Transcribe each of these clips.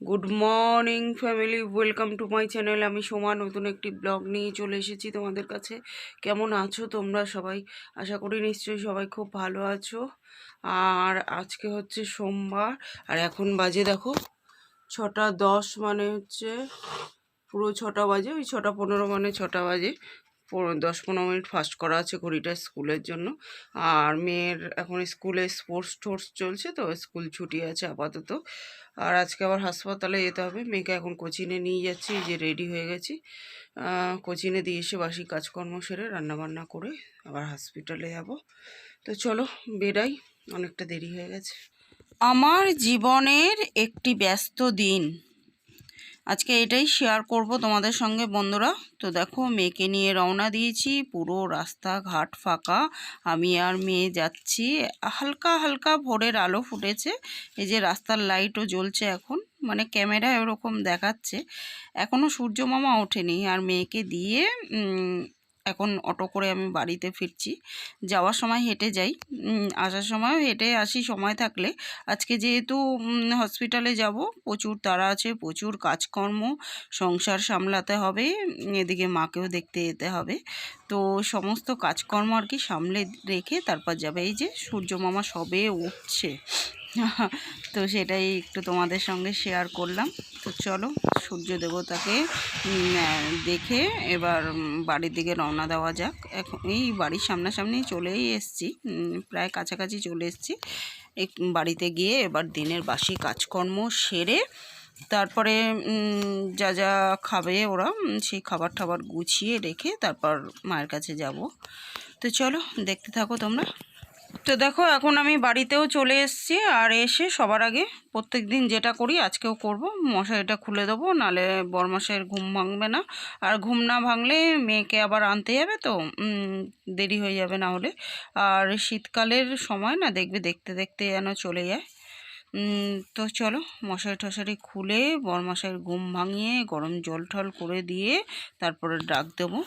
Good morning family welcome to my channel আমি সোমা, নতুন একটি ব্লগ নিয়ে চলে এসেছি তোমাদের কাছে। কেমন আছো তোমরা সবাই? আশা করি নিশ্চয়ই সবাই খুব ভালো আছো। আর আজকে হচ্ছে সোমবার। আর এখন বাজে দেখো, ছটা দশ মানে হচ্ছে পুরো ছটা বাজে, ওই ছটা পনেরো মানে ছটা বাজে। দশ, পনেরো মিনিট ফাস্ট করা আছে ঘড়িটা স্কুলের জন্য। আর মেয়ের এখন স্কুলে স্পোর্টস টোর্স চলছে তো, স্কুল ছুটি আছে আপাতত। আর আজকে আবার হাসপাতালে যেতে হবে। মেয়েকে এখন কোচিনে নিয়ে যাচ্ছি যে রেডি হয়ে গেছি। কোচিনে দিয়ে এসে বাসি কাজকর্ম সেরে রান্নাবান্না করে আবার হসপিটালে যাব। তো চলো, বেরাই। অনেকটা দেরি হয়ে গেছে। আমার জীবনের একটি ব্যস্ত দিন। আজকে এটাই শেয়ার করব তোমাদের সঙ্গে বন্ধুরা। তো দেখো, মেয়েকে নিয়ে রওনা দিয়েছি। পুরো রাস্তা ঘাট ফাঁকা। আমি আর মেয়ে যাচ্ছি। হালকা হালকা ভোরের আলো ফুটেছে। এই যে রাস্তার লাইটও জ্বলছে এখন। মানে ক্যামেরায় ওরকম দেখাচ্ছে। এখনও সূর্য মামা ওঠেনি। আর মেয়েকে দিয়ে এখন অটো করে আমি বাড়িতে ফিরছি। যাওয়ার সময় হেঁটে যাই। আসার সময়ও হেঁটে আসি সময় থাকলে। আজকে যেহেতু হসপিটালে যাব, প্রচুর তারা আছে, প্রচুর কাজকর্ম, সংসার সামলাতে হবে, এদিকে মাকেও দেখতে যেতে হবে। তো সমস্ত কাজকর্ম আর কি সামলে রেখে তারপর যাবে। এই যে সূর্য মামা সবে উঠছে। তো সেটাই একটু তোমাদের সঙ্গে শেয়ার করলাম। তো চলো, সূর্য দেবতাকে দেখে এবার বাড়ির দিকে রওনা দেওয়া যাক। এখন এই বাড়ির সামনাসামনি চলেই এসছি প্রায় কাছাকাছি চলে এসছি। এক, বাড়িতে গিয়ে এবার দিনের বাসি কাজকর্ম সেরে তারপরে যা যা খাবে ওরা সেই খাবার টাবার গুছিয়ে রেখে তারপর মায়ের কাছে যাব। তো চলো, দেখতে থাকো তোমরা। তো দেখো, এখন আমি বাড়িতেও চলে এসেছি আর এসে সবার আগে প্রত্যেক দিন যেটা করি আজকেও করব। মশারিটা খুলে দেবো, নালে বরমশাইয়ের ঘুম ভাঙবে না। আর ঘুম না ভাঙলে মেয়েকে আবার আনতে যাবে তো দেরি হয়ে যাবে না হলে। আর শীতকালের সময় না দেখবে দেখতে দেখতে যেন চলে যায়। তো চলো মশারি টশারি খুলে বরমশাইয়ের ঘুম ভাঙিয়ে গরম জল টল করে দিয়ে তারপরে ডাক দেবো।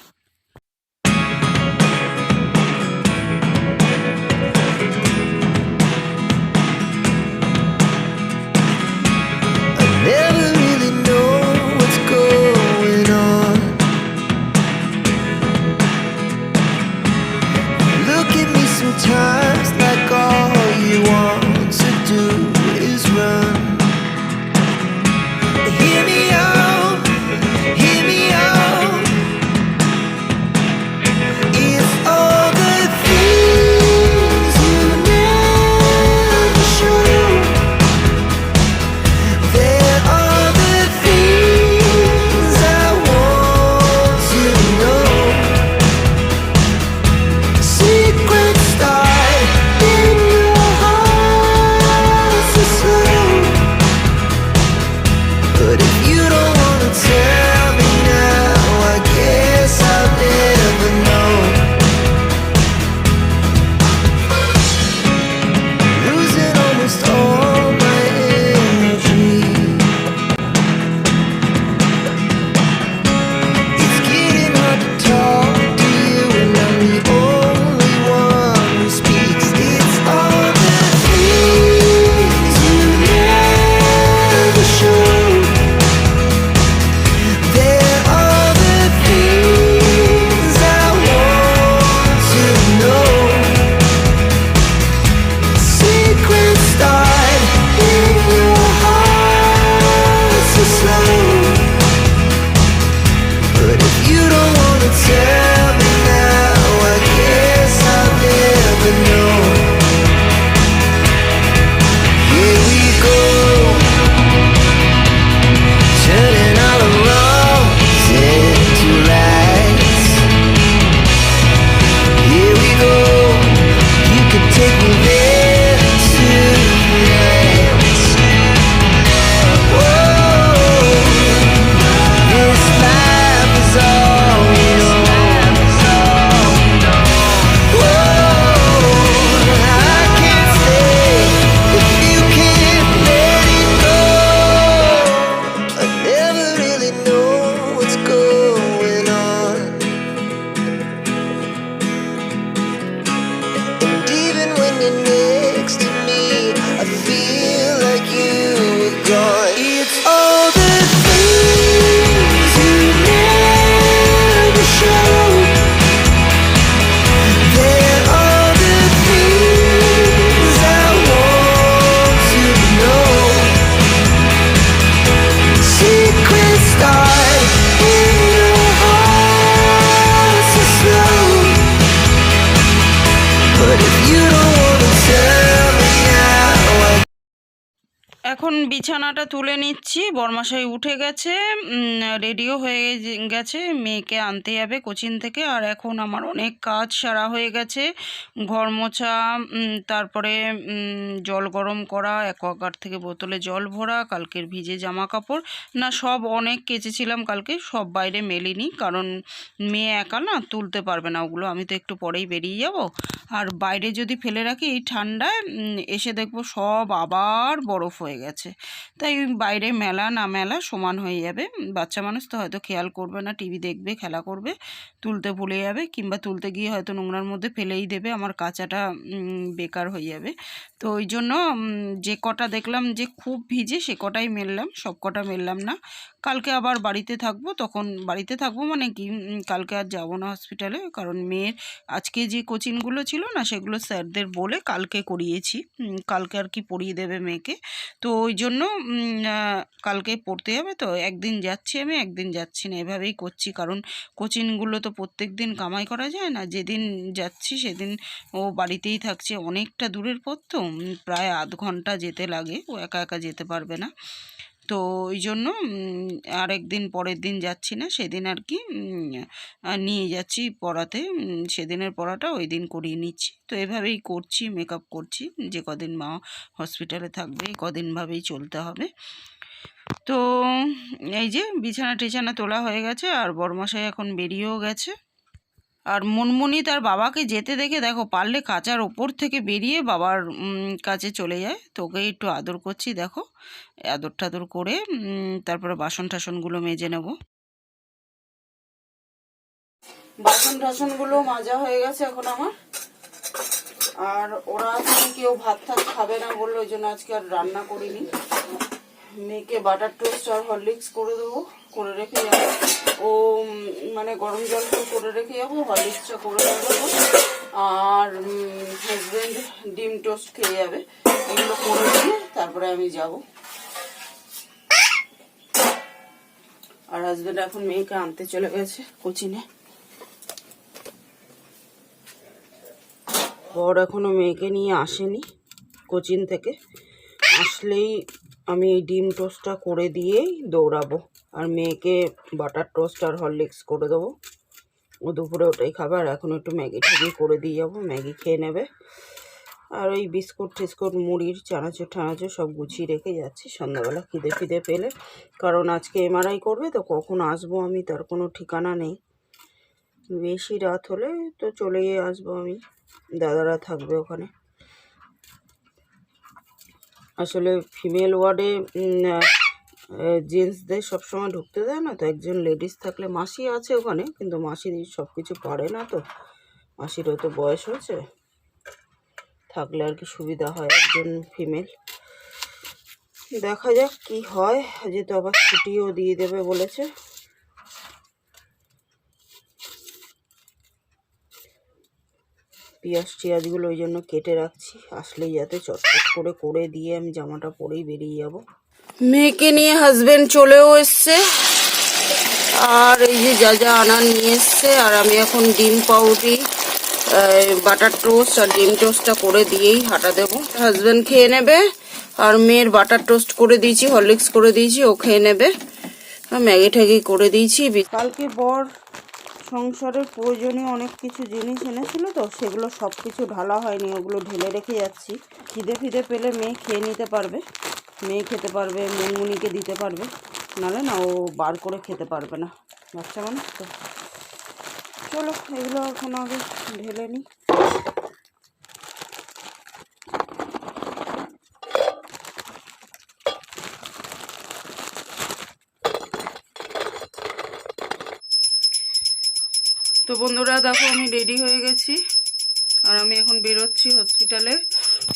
এখন বিছানাটা তুলে নিচ্ছি। বরমাসাই উঠে গেছে। রেডিও হয়ে গেছে। মেয়েকে আনতে যাবে কোচিন থেকে। আর এখন আমার অনেক কাজ সারা হয়ে গেছে। ঘর মোছা তারপরে জল গরম করা, অ্যাকোয়াগার্ড থেকে বোতলে জল ভরা, কালকের ভিজে জামা কাপড় না, সব অনেক কেচেছিলাম কালকে। সব বাইরে মেলিনি। কারণ মেয়ে একা না, তুলতে পারবে না ওগুলো। আমি তো একটু পরেই বেরিয়ে যাব। আর বাইরে যদি ফেলে রাখি এই ঠান্ডায় এসে দেখব সব আবার বরফ হয়ে গেছে। তাই বাইরে মেলা না মেলা সমান হয়ে যাবে। বাচ্চা মানুষ তো হয়তো খেয়াল করবে না, টিভি দেখবে, খেলা করবে, তুলতে ভুলে যাবে কিংবা তুলতে গিয়ে হয়তো নোংরার মধ্যে ফেলেই দেবে, আমার কাঁচাটা বেকার হয়ে যাবে। তো ওই জন্য যে কটা দেখলাম যে খুব ভিজে সে কটাই মেললাম, সব কটা মেললাম না। কালকে আবার বাড়িতে থাকব, তখন বাড়িতে থাকব মানে কি কালকে আর যাব না হসপিটালে, কারণ মেয়ের আজকে যে কোচিংগুলো ছিল না, সেগুলো স্যারদের বলে কালকে করিয়েছি। কালকে আর কি পড়িয়ে দেবে মেয়েকে। তো ওই জন্য কালকে পড়তে যাবে তো। একদিন যাচ্ছি আমি, একদিন যাচ্ছি না। এভাবেই করছি। কারণ কোচিংগুলো তো প্রত্যেক দিন কামাই করা যায় না। যেদিন যাচ্ছি সেদিন ও বাড়িতেই থাকছে। অনেকটা দূরের পথ তো। প্রায় আধ ঘণ্টা যেতে লাগে। ও একা একা যেতে পারবে না। তো ওই জন্য উম, আরেকদিন পরের দিন যাচ্ছি না সেদিন আর কি নিয়ে যাচ্ছি পড়াতে সেদিনের পড়াটা ওই দিন করিয়ে নিচ্ছি। তো এভাবেই করছি মেকআপ করছি যে কদিন মা হসপিটালে থাকবে কদিনভাবেই চলতে হবে। তো এই যে বিছানা টিছানা তোলা হয়ে গেছে আর বড়মশাই এখন বেরিয়েও গেছে। আর মুনমুনি তার বাবাকে যেতে দেখে, দেখো, পারলে কাঁচার ওপর থেকে বেরিয়ে বাবার কাছে চলে যায়। তোকে একটু আদর করছি, দেখো। আদর টাদর করে তারপরে বাসন টাসনগুলো মেজে নেব। বাসন টাসনগুলো মাজা হয়ে গেছে এখন আমার। আর ওরা কেউ ভাত টাত খাবে না বলল, ওই জন্য আজকে আর রান্না করিনি। মেয়েকে বাটার টোস্ট আর হরলিক্স করে দেবো, করে রেখে যাব। ও মানে গরম জল করে রেখে যাব হরলিক্সটা করে দেবো আর হাজব্যান্ড ডিম টোস্ট খেয়ে যাবে। এগুলো করে দিয়ে তারপরে আমি যাব। আর হাজব্যান্ড এখন মেয়েকে আনতে চলে গেছে কোচিনে। বর এখনও মেয়েকে নিয়ে আসেনি কোচিন থেকে। আসলেই আমি এই ডিম টোস্টটা করে দিয়েই দৌড়াবো। আর মেয়েকে বাটার টোস্ট আর হরলিক্স করে দেবো। ও দুপুরে ওটাই খাবে, আর এখন একটু ম্যাগি ট্যাগি করে দিয়ে যাব, ম্যাগি খেয়ে নেবে। আর ওই বিস্কুট টিস্কুট, মুড়ির, চানাচুর টানাচুর সব গুছিয়ে রেখে যাচ্ছি। সন্ধ্যাবেলা খিদে ফিদে পেলে, কারণ আজকে এমআরআই করবে তো কখন আসব আমি তার কোনো ঠিকানা নেই। বেশি রাত হলে তো চলেই আসব আমি, দাদারা থাকবে ওখানে। আসলে ফিমেল ওয়ার্ডে জেন্টসদের সবসময় ঢুকতে দেয় না। তো একজন লেডিস থাকলে মাসি আছে ওখানে, কিন্তু মাসি সব কিছু পারে না তো। মাসিরও তো বয়স হয়েছে। থাকলে আর কি সুবিধা হয় একজন ফিমেল দেখা যাক কি হয়। যেহেতু আবার ছুটিও দিয়ে দেবে বলেছে। পেঁয়াজ টিয়াজগুলো ওই জন্য কেটে রাখছি। আসলেই যাতে চটচট করে করে দিয়ে আমি জামাটা পরেই বেরিয়ে যাব। মেয়েকে নিয়ে হাজবেন্ড চলেও এসছে। আর এই যে যা যা আনার নিয়ে এসছে। আর আমি এখন ডিম পাউরুটি বাটার টোস্ট আর ডিম টোস্টটা করে দিয়েই হাঁটা দেবো। হাজবেন্ড খেয়ে নেবে আর মেয়ের বাটার টোস্ট করে দিয়েছি হরলিক্স করে দিয়েছি, ও খেয়ে নেবে। ম্যাগি ট্যাগি করে দিয়েছি। কালকে বর সংসারের প্রয়োজনীয় অনেক কিছু জিনিস এনেছিল তো, সেগুলো সব কিছু ঢালা হয়নি, ওগুলো ঢেলে রেখে যাচ্ছি। খিদে ফিদে পেলে মেয়ে খেয়ে নিতে পারবে। মেয়ে খেতে পারবে, মুনমুনিকে দিতে পারবে। নালে না, ও বার করে খেতে পারবে না। বাচ্চা মানুষ তো। চলো, এগুলো এখন আগে ঢেলে নিই তো বন্ধুরা, দেখো আমি রেডি হয়ে গেছি। আর আমি এখন বেরোচ্ছি হসপিটালে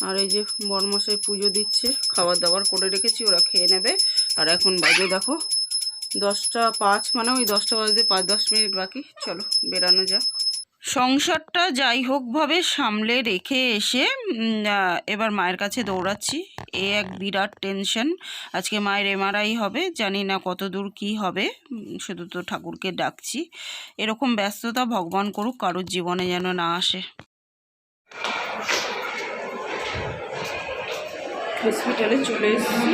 আর এই যে বর্মশাই পুজো দিচ্ছে, খাবার দাবার করে রেখেছি, ওরা খেয়ে নেবে। আর এখন বাজে, দেখো, দশটা পাঁচ মানে ওই দশটা বাজতে পাঁচ দশ মিনিট বাকি। চলো, বেরানো যাক। সংসারটা যাই হোকভাবে সামলে রেখে এসে এবার মায়ের কাছে দৌড়াচ্ছি। এ এক বিরাট টেনশন আজকে মায়ের এমআরআই হবে, জানি না কত দূর কী হবে। শুধু তো ঠাকুরকে ডাকছি। এরকম ব্যস্ততা ভগবান করুক, কারোর জীবনে যেন না আসে। হসপিটালে চলে এসেছি।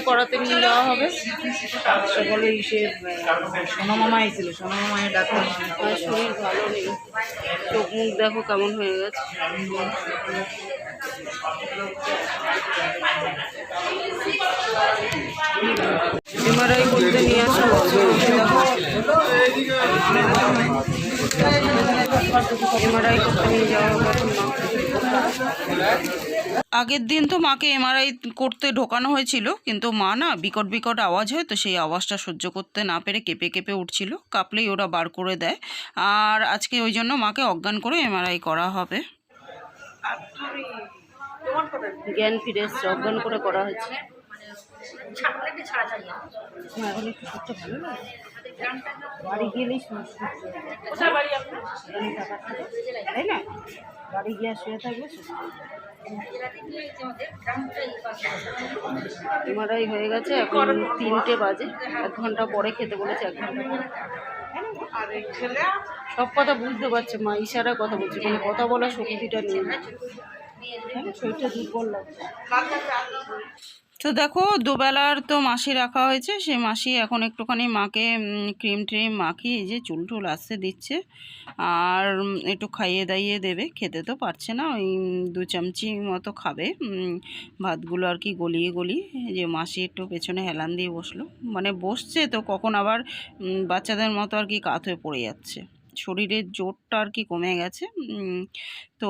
এমআরআই করাতে নিয়ে যাওয়া হবে? বলে সে সোনা মামা এসেছিল সোনা মামা ডাক্তার আর শরীর ভালো নেই। চোখ মুখ দেখো কেমন হয়ে গেছে। এমআরআই করতে নিয়ে আসা। এমআরআই করতে নিয়ে যাওয়া হবে। আগের দিন তো মাকে এমআরআই করতে ঢোকানো হয়েছিল কিন্তু মা না বিকট বিকট আওয়াজ হয় তো সেই আওয়াজটা সহ্য করতে না পেরে কেঁপে কেঁপে উঠছিল কাঁপলেই ওরা বার করে দেয়। আর আজকে ওই জন্য মাকে অজ্ঞান করে এমআরআই করা হবে। জ্ঞান ফিরে এসছে অজ্ঞান করে করা হয়েছে। বাড়ি গেলেই তাই না? বাড়ি গিয়ে শুয়ে থাকবে এমআরআই হয়ে গেছে এখন তিনটে বাজে। এক ঘণ্টা পরে খেতে বলেছে এক ঘণ্টা পরে। সব কথা বুঝতে পারছে মা ইশারা কথা বলছে মানে কথা বলার শক্তিটা নেই। শরীরটা দুর্বল লাগছে। তো দেখো, দুবেলার তো মাসি রাখা হয়েছে। সে মাসি এখন একটুখানি মাকে ক্রিম ট্রিম মাখিয়ে যে চুল টুল আসতে দিচ্ছে। আর একটু খাইয়ে দাইয়ে দেবে। খেতে তো পারছে না, ওই দু চামচি মতো খাবে। ভাতগুলো আর কি গলিয়ে গলিয়ে যে মাসি একটু পেছনে হেলান দিয়ে বসল। মানে বসছে তো, কখন আবার বাচ্চাদের মতো আর কি কাত হয়ে পড়ে যাচ্ছে। শরীরের জোরটা আর কি কমে গেছে। তো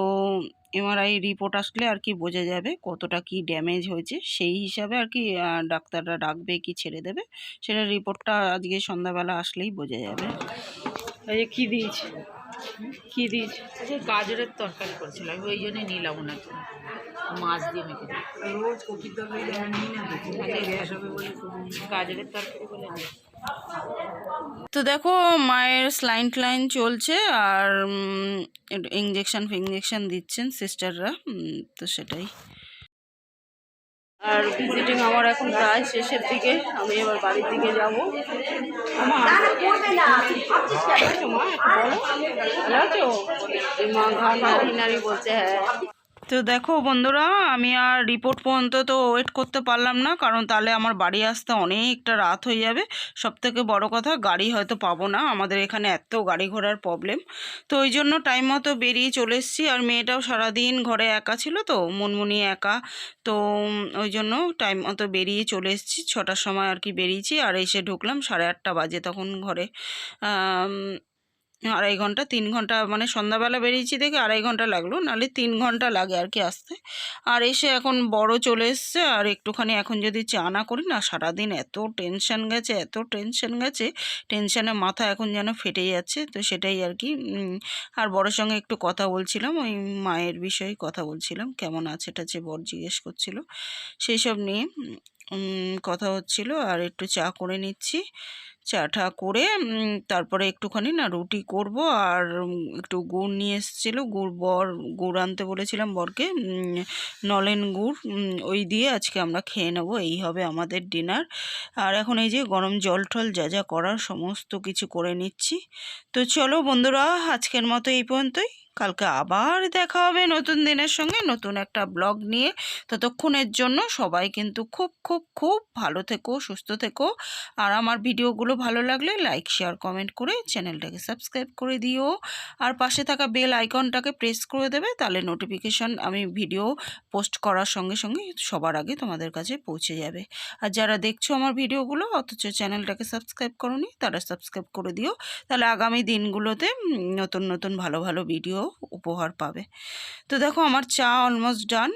এমআরআই রিপোর্ট আসলে আর কি বোঝা যাবে কতটা কি ড্যামেজ হয়েছে। সেই হিসাবে আর কি ডাক্তাররা ডাকবে কি ছেড়ে দেবে, সেটা রিপোর্টটা আজকে সন্ধ্যাবেলা আসলেই বোঝা যাবে। এই কী দিয়েছে? কী দিয়েছে যে গাজরের তরকারি করেছিল। আমি ওই জন্যই নিলাম ওনার জন্য মাছ দিয়ে মেখে দিই রোজ কপির তরকারি নিই না গ্যাস হবে। বলে গাজরের তরকারি বলে তো দেখো মায়ের স্লাইন ট্লাইন চলছে আর ইঞ্জেকশন ফিঞ্জেকশন দিচ্ছেন সিস্টাররা তো সেটাই। আর ভিজিটিং আমার এখন প্রায় শেষের দিকে। আমি এবার বাড়ির দিকে যাব। মা ঘা নারী নাড়ি বলছে হ্যাঁ। তো দেখো বন্ধুরা, আমি আর রিপোর্ট পর্যন্ত তো ওয়েট করতে পারলাম না, কারণ তাহলে আমার বাড়ি আসতে অনেকটা রাত হয়ে যাবে। সব থেকে বড় কথা, গাড়ি হয়তো পাবো না, আমাদের এখানে এত গাড়ি ঘোড়ার প্রবলেম তো ওই জন্য টাইম মতো বেরিয়ে চলে এসেছি, আর মেয়েটাও সারাদিন ঘরে একা ছিল তো, মুনমুনি একা। তো ওই জন্য টাইম মতো বেরিয়ে চলে এসেছি, ছটার সময় আর কি বেরিয়েছি, আর এসে ঢুকলাম সাড়ে আটটা বাজে তখন ঘরে। আড়াই ঘণ্টা, তিন ঘণ্টা মানে সন্ধ্যাবেলা বেরিয়েছি দেখে আড়াই ঘণ্টা লাগল, নাহলে তিন ঘণ্টা লাগে আর কি আসতে। আর এসে এখন বড় চলে এসছে, আর একটুখানি এখন যদি চা না করি না, সারাদিন এত টেনশন গেছে, এত টেনশন গেছে টেনশনে মাথা এখন যেন ফেটে যাচ্ছে, তো সেটাই আর কি আর বড়োর সঙ্গে একটু কথা বলছিলাম, ওই মায়ের বিষয়ে কথা বলছিলাম, কেমন আছে টাছে বর জিজ্ঞেস করছিল, সেই সব নিয়ে কথা হচ্ছিল, আর একটু চা করে নিচ্ছি। চাটা করে তারপরে একটুখানি না রুটি করব, আর একটু গুড় নিয়ে এসেছিল, গুড় বর, গুড় আনতে বলেছিলাম বরকে নলেন গুড় ওই দিয়ে আজকে আমরা খেয়ে নেব, এই হবে আমাদের ডিনার। আর এখন এই যে গরম জল টল যা যা করার সমস্ত কিছু করে নিচ্ছি। তো চলো বন্ধুরা, আজকের মতো এই পর্যন্তই। কালকে আবার দেখা হবে নতুন দিনের সঙ্গে, নতুন একটা ব্লগ নিয়ে। ততক্ষণের জন্য সবাই কিন্তু খুব খুব খুব ভালো থেকো, সুস্থ থেকো। আর আমার ভিডিওগুলো ভালো লাগলে লাইক, শেয়ার, কমেন্ট করে চ্যানেলটাকে সাবস্ক্রাইব করে দিও। আর পাশে থাকা বেল আইকনটাকে প্রেস করে দেবে, তাহলে নোটিফিকেশন আমি ভিডিও পোস্ট করার সঙ্গে সঙ্গে সবার আগে তোমাদের কাছে পৌঁছে যাবে। আর যারা দেখছ আমার ভিডিওগুলো, অথচ চ্যানেলটাকে সাবস্ক্রাইব করনি, তারা সাবস্ক্রাইব করে দিও। তাহলে আগামী দিনগুলোতে নতুন নতুন ভালো ভালো ভিডিও উপহার পাবে। তো দেখো আমার চা অলমোস্ট ডান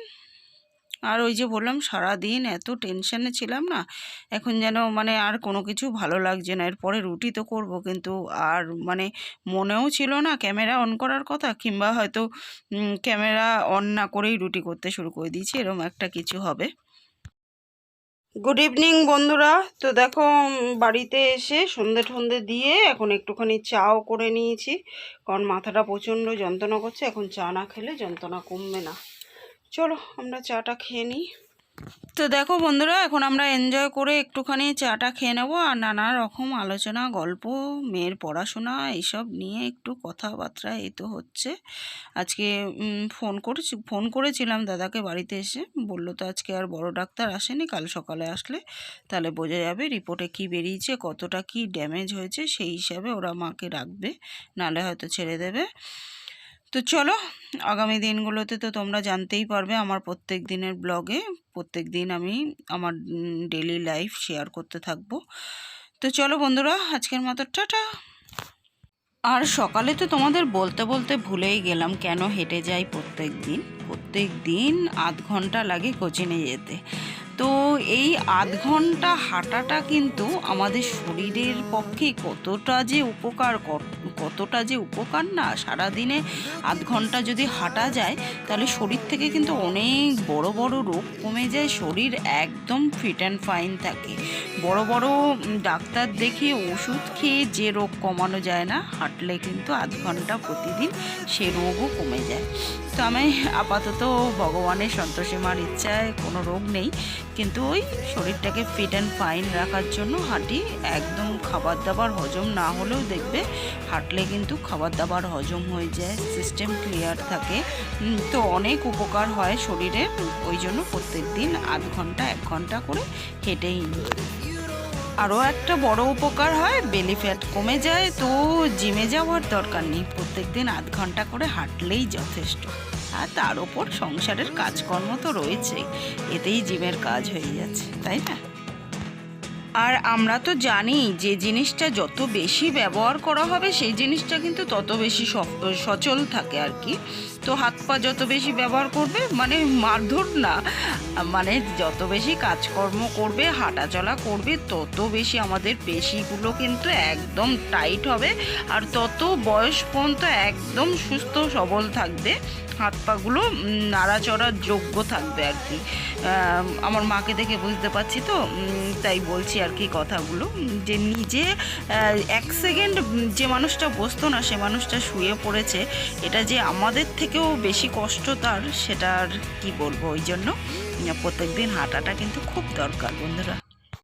আর ওই যে বললাম সারা দিন এত টেনশানে ছিলাম না, এখন যেন মানে আর কোনো কিছু ভালো লাগছে না। এরপরে রুটি তো করব, কিন্তু আর মানে মনেও ছিল না ক্যামেরা অন করার কথা, কিংবা হয়তো ক্যামেরা অন না করেই রুটি করতে শুরু করে দিয়েছি। এরকম একটা কিছু হবে। গুড ইভিনিং বন্ধুরা। তো দেখো বাড়িতে এসে সন্ধে ঠন্দে দিয়ে এখন একটুখানি চাও করে নিয়েছি। কারণ মাথাটা প্রচণ্ড যন্ত্রণা করছে, এখন চা না খেলে যন্ত্রণা কমবে না। চলো, আমরা চাটা খেয়ে নিই। তো দেখো বন্ধুরা, এখন আমরা এনজয় করে একটুখানি চাটা খেয়ে নেব আর নানা রকম আলোচনা, গল্প, মেয়ের পড়াশোনা এইসব নিয়ে একটু কথাবার্তা, এই তো হচ্ছে। আজকে ফোন করেছি ফোন করেছিলাম দাদাকে বাড়িতে এসে। বলল তো আজকে আর বড় ডাক্তার আসেনি, কাল সকালে আসলে। তাহলে বোঝা যাবে রিপোর্টে কি বেরিয়েছে, কতটা কি ড্যামেজ হয়েছে, সেই হিসাবে ওরা মাকে রাখবে, নাহলে হয়তো ছেড়ে দেবে। তো চলো, আগামী দিনগুলোতে তো তোমরা জানতেই পারবে আমার প্রত্যেক দিনের ব্লগে। প্রত্যেক দিন আমি আমার ডেলি লাইফ শেয়ার করতে থাকব। তো চলো বন্ধুরা, আজকের মতো টাটা। আর সকালে তো তোমাদের বলতে বলতে ভুলেই গেলাম কেন হেঁটে যাই প্রত্যেক দিন। প্রত্যেক দিন আধ ঘণ্টা লাগে কোচিনে যেতে। তো এই আধ ঘণ্টা হাঁটাটা কিন্তু আমাদের শরীরের পক্ষে কতটা যে উপকার কর- কতটা যে উপকার না? সারাদিনে আধ ঘণ্টা যদি হাঁটা যায়, তাহলে শরীর থেকে কিন্তু অনেক বড় বড় রোগ কমে যায়, শরীর একদম ফিট অ্যান্ড ফাইন থাকে। বড় বড় ডাক্তার দেখিয়ে ওষুধ খেয়ে যে রোগ কমানো যায় না, হাঁটলে কিন্তু আধ ঘণ্টা প্রতিদিন সে রোগও কমে যায়। তো আমি আপাতত ভগবানের সন্তোষীমার ইচ্ছায় কোনো রোগ নেই। কিন্তু ওই শরীরটাকে ফিট অ্যান্ড ফাইন রাখার জন্য হাঁটি একদম খাবার দাবার হজম না হলেও দেখবে হাঁটলে কিন্তু খাবার দাবার হজম হয়ে যায় সিস্টেম ক্লিয়ার থাকে। তো অনেক উপকার হয় শরীরে, ওই জন্য প্রত্যেক দিন আধ ঘণ্টা, এক ঘণ্টা করে হেঁটেই আরও একটা বড় উপকার হয় বেলি ফ্যাট কমে যায়, তো জিমে যাওয়ার দরকার নেই। প্রত্যেক দিন আধ ঘণ্টা করে হাঁটলেই যথেষ্ট। আর তার ওপর সংসারের কাজকর্ম তো রয়েছে। এতেই জিমের কাজ হয়ে যাচ্ছে, তাই না? আর আমরা তো জানি যে জিনিসটা যত বেশি ব্যবহার করা হবে, সেই জিনিসটা কিন্তু তত বেশি সচল থাকে আর কি। তো হাত পা যত বেশি ব্যবহার করবে মানে মারধর না মানে যত বেশি কাজকর্ম করবে, হাঁটাচলা করবে, তত বেশি আমাদের পেশিগুলো কিন্তু একদম টাইট হবে, আর তত বয়স পর্যন্ত একদম সুস্থ সবল থাকবে। হাত পাগুলো নাড়াচড়ার যোগ্য থাকবে আর কি। আমার মাকে দেখে বুঝতে পারছি তো তাই বলছি আর কি কথাগুলো। যে নিজে এক সেকেন্ড যে মানুষটা বসতো না, সে মানুষটা শুয়ে পড়েছে, এটা যে আমাদের থেকেও বেশি কষ্ট তার সেটা আর কি বলব? ওই জন্য প্রত্যেক দিন হাঁটাটা কিন্তু খুব দরকার বন্ধুরা।